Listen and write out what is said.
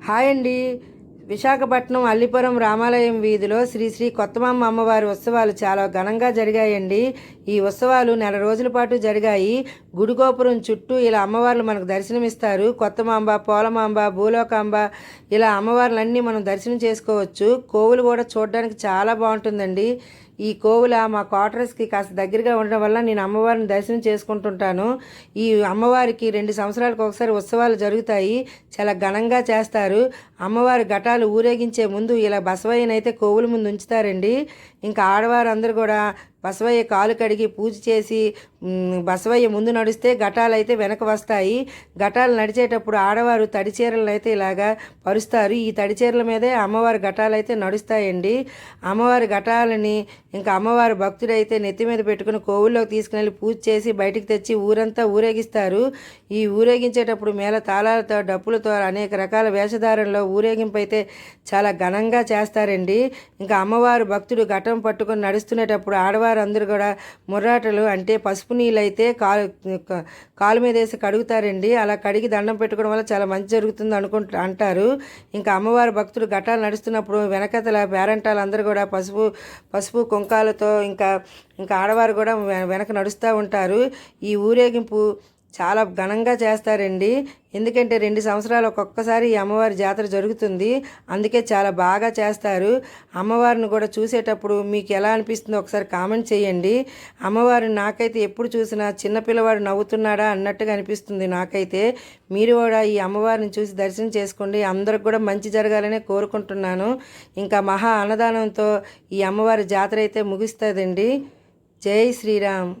Hi అండి. విశాఖపట్నం అల్లిపురం రామాలయం వీధిలో శ్రీ శ్రీ కొత్తమాంబ అమ్మవారి ఉత్సవాలు చాలా ఘనంగా జరిగాయండి. ఈ ఉత్సవాలు నెల రోజుల పాటు జరిగాయి. గుడి గోపురం చుట్టూ ఇలా అమ్మవార్లు మనకు దర్శనమిస్తారు. కొత్తమాంబ పోలమాంబ భూలోకాంబ ఇలా అమ్మవార్లన్నీ మనం దర్శనం చేసుకోవచ్చు. కోవులు కూడా చూడడానికి చాలా బాగుంటుందండి. ఈ కోవుల మా క్వార్టర్స్కి కాస్త దగ్గరగా ఉండడం వల్ల నేను అమ్మవారిని దర్శనం చేసుకుంటుంటాను. ఈ అమ్మవారికి రెండు సంవత్సరాలకు ఒకసారి ఉత్సవాలు జరుగుతాయి. చాలా ఘనంగా చేస్తారు. అమ్మవారి ఘటాలు ఊరేగించే ముందు ఇలా బసవయ్యనైతే కోవుల ముందు ఉంచుతారండి. ఇంకా ఆడవారు అందరూ కూడా బసవయ్య కాలు కడిగి పూజ చేసి బసవయ్య ముందు నడిస్తే ఘటాలు అయితే వెనక వస్తాయి. ఘటాలు నడిచేటప్పుడు ఆడవారు తడిచీరలను అయితే ఇలాగా పరుస్తారు. ఈ తడి చీరల మీదే అమ్మవారి ఘటాలు అయితే నడుస్తాయండి. అమ్మవారి ఘటాలని ఇంకా అమ్మవారి భక్తుడైతే నెత్తి మీద పెట్టుకుని కోవుల్లోకి తీసుకుని పూజ చేసి బయటికి తెచ్చి ఊరంతా ఊరేగిస్తారు. ఈ ఊరేగించేటప్పుడు మేళ తాళాలతో డప్పులతో అనేక రకాల వేషధారణలో ఊరేగింపు అయితే చాలా ఘనంగా చేస్తారండి. ఇంకా అమ్మవారు భక్తుడు ఘటం పట్టుకొని నడుస్తునేటప్పుడు ఆడవారు అందరూ కూడా ముర్రాటలు అంటే పసుపు నీళ్ళు అయితే కాలు కాలు మీద వేసి కడుగుతారండి. అలా కడిగి దండం పెట్టుకోవడం వల్ల చాలా మంచి జరుగుతుంది అనుకుంటు అంటారు. ఇంకా అమ్మవారి భక్తులు ఘటాలు నడుస్తున్నప్పుడు వెనకతల పేరంటాలు అందరూ కూడా పసుపు పసుపు కుంకాలతో ఇంకా ఇంకా ఆడవారు కూడా వెనక నడుస్తూ ఉంటారు. ఈ ఊరేగింపు చాలా ఘనంగా చేస్తారండి. ఎందుకంటే రెండు సంవత్సరాలు ఒక్కొక్కసారి ఈ అమ్మవారి జాతర జరుగుతుంది. అందుకే చాలా బాగా చేస్తారు. అమ్మవారిని కూడా చూసేటప్పుడు మీకు ఎలా అనిపిస్తుందో ఒకసారి కామెంట్ చేయండి. అమ్మవారిని నాకైతే ఎప్పుడు చూసినా చిన్నపిల్లవాడు నవ్వుతున్నాడా అన్నట్టుగా అనిపిస్తుంది నాకైతే. మీరు కూడా ఈ అమ్మవారిని చూసి దర్శనం చేసుకోండి. అందరికి కూడా మంచి జరగాలనే కోరుకుంటున్నాను. ఇంకా మహా అన్నదానంతో ఈ అమ్మవారి జాతర అయితే ముగుస్తుందండి. జై శ్రీరామ్.